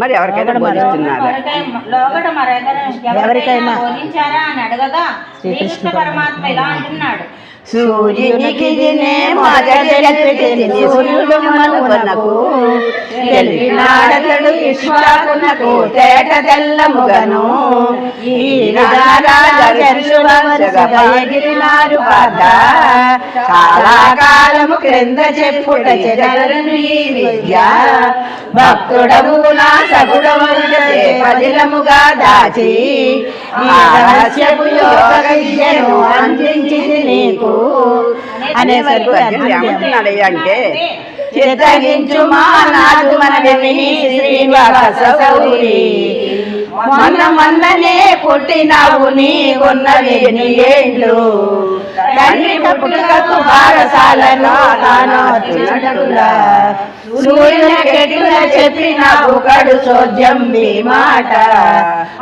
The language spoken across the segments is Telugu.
మరి ఎవరికైనా బోధిస్తున్నారా? ఎవరికైనా బోధించారా అని అడగగా శ్రీకృష్ణ పరమాత్మ ఇలా అంటున్నాడు. సూర్యునికి దినే మొదలెట్టింది సూర్యుడు మనువనకు తెలిపినాడతడు విశ్వాకునకు తేట తెల్లముగను. ఈ పాద. చాలా కాలము క్రింద చెప్పుట చెదలను ఈ విద్య. భక్తుడవు నా సగుడముగా పదిలముగా దాచి రహస్యపు యోగ విద్యను అందించింది నీకు. అనే ఏమంటున్నాడు అంటే చిత్తగించు మా నాదు మన శ్రీనివాస సౌరి మొన్న మొన్ననే పుట్టినావు నీకున్నవి నీ ఏండ్లు. పుట్టుకకు బారసాలను తాను సూర్యుని కెట్టున చెప్పినావు కడు చోద్యం మీ మాట.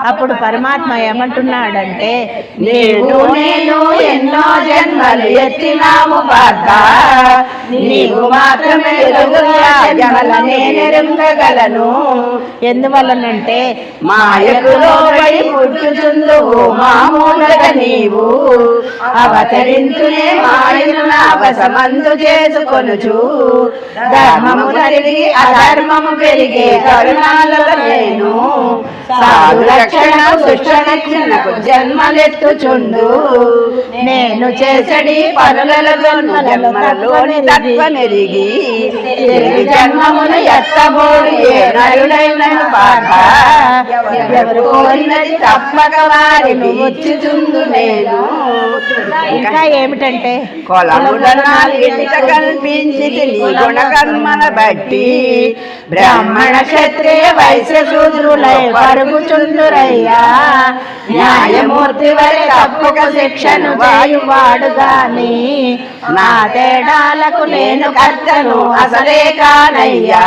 అప్పుడు పరమాత్మ ఏమంటున్నాడంటే నీవు నేను ఎన్నో జన్మలు ఎత్తినాము పాత నీవు మాత్రమే ఎరుగుయా జమల నేనెరుంగగలను ఎందువల్లనంటే మాయకు లోబడి పుట్టుచుందువు మామూలుగా నీవు. అవతరించునే మాయను అవసమందు చేసుకొనుచు. ధర్మము తరిగి అధర్మము పెరిగే కరుణాలలో నేను సాధు రక్షణ శిక్షణకు జన్మలెత్తుచుండు. నేను చేసడి పనుల జన్మలలోని తత్వమెరిగి తిరిగి జన్మమును ఎత్తబోడు ఏ నరుడైన బాధ. ఎవరు కోరినది తప్పక వారిని ఇచ్చుచుందు నేను. ఇంకా ఏమిటంటే కొలములనాలిట కల్పించి నీ గుణకర్మల బట్టి బ్రాహ్మణ క్షత్రియ వైశ్య శూద్రులై పరుగుచుందురయ్యా న్యాయమూర్తి వరి తప్పుక శిక్షను వాయువాడు గాని నా తేడాలకు నేను కర్తను అసలే కానయ్యా.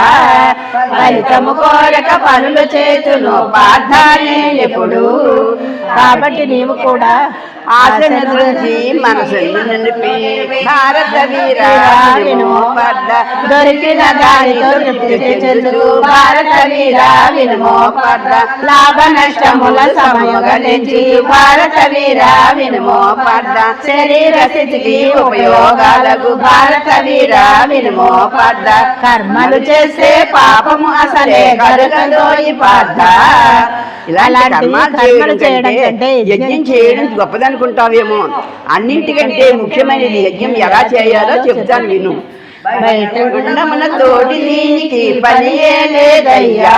ఫలితము కోరక పనులు చేతును పార్థానే ఎప్పుడు కాబట్టి నీవు కూడా భారత పడ్డ దొరికిన దానితో తృప్తి చెందుతూ భారత వీర వినుము పడ్డ లాభ నష్టముల సమయగలించి భారత వీర వినుము పడ్డ శరీర స్థితికి ఉపయోగాలకు భారత వీర వినుము పడ్డ కర్మలు చేస్తే పాపము అసలే కరుగదోయి పడ్డ. కర్మాలు కర్మలు చేయడం యజ్ఞం చేయడం గొప్పదనుకుంటావేమో. అన్నింటికంటే ముఖ్యమైనది యజ్ఞం ఎలా చేయాలో చెప్తాను విను. బయట గుండమున తోటి దీనికి పని ఏ లేదయ్యా.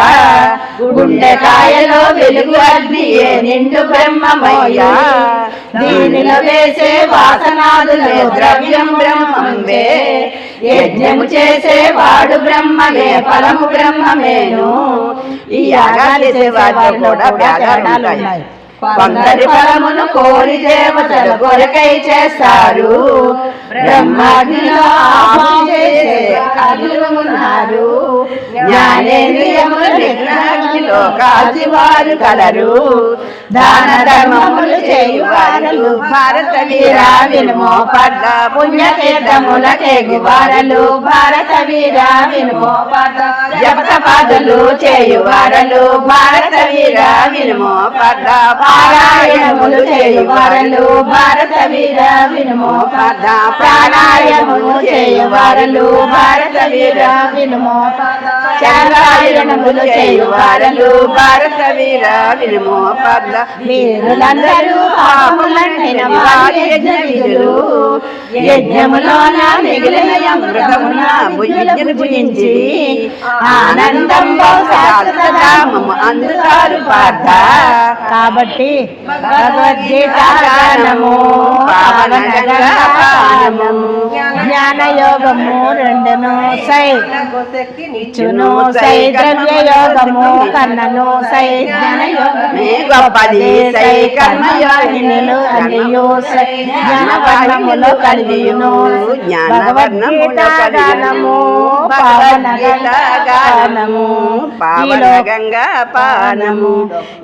గుండెకాయలో వెలుగు అగ్నియే నిండు బ్రహ్మమయ్యా. దీనిలో వేసే వాసనాదులే ద్రవ్యం బ్రహ్మంవే. యజ్ఞము చేసేవాడు బ్రహ్మమే ఫలము బ్రహ్మమేను. ఈ యాగాలు చేసేవాడిలో కూడా ఉన్నాయి. కొందరి ఫలమును కోరి దేవతల కొరకై చేస్తారు. బ్రహ్మాగ్నిలో ఆహుతి చేసే అగ్నిమున్నారు జ్ఞానేంద్రియములు నిగ్రహాగ్నిలో కలరు. దాన ధర్మములు చేయువారలు. భారత వీరా వినుమో పడ్డ పుణ్యతీర్థములకేగు వారలు భారత వీరా వినుమో పడ్డ జపతపాదులు చేయువారలు. భారత వీరా వినుమో పడ్డ పారాయణములు చేయువారలు. భారత వీర వినుమో పద ప్రాణాయామము వారలు భారత వీర వినుమో పద చేయు వారలు భారత వీర వినుమో పద వీరులందరూ పాపులంటిన వారి యజ్ఞ విధులు యజ్ఞములోన మిగిలిన అమృతమున భుజించి అందుతారు పార్థ. కాబట్టి భగవద్గీత గానము పావన పానము జ్ఞాన యోగము రెండును సై. ఇచ్చును సై ద్రవ్య యోగము కన్నను సై జ్ఞాన మే గొప్పది సై కర్మయోగినులు కలిగియును. గానము పానము.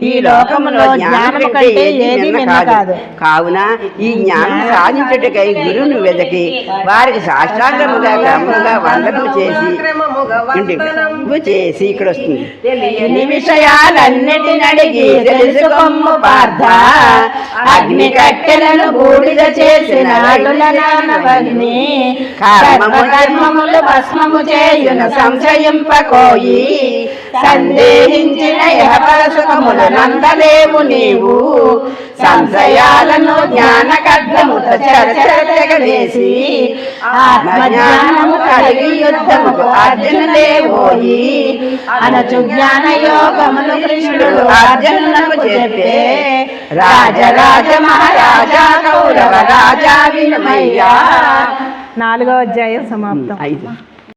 ఈ లోకములో జ్ఞానము కంటే ఏది మిన్న కాదు. కావున ఈ జ్ఞానం సాధించుటకై గురువును వెదకి వారికి సాష్టాంగముగా క్రమముగా వందనము చేసి చేసి ఇక్కడ వస్తుంది. తెలుసుకొమ్ము పార్థ. అగ్ని కట్టెలను బూడిద చేసిన నానవగ్ని కర్మ కర్మములు భస్మము చేయున సంశయింపకోయి. సందేహించిన యహపరసుకములు నందలేవు నీవు. సంశయాలను జ్ఞాన ఖడ్గముతో చరచరగవేసి ఆత్మజ్ఞానము కలిగి యుద్ధముకు అర్జునులేవోయి అనచు జ్ఞాన యోగమును కృష్ణుడు అర్జునులకు చెప్పే రాజరాజ మహారాజా కౌరవ రాజా వినుమయ్యా. నాలుగో అధ్యాయం సమాప్తం. ఐదు.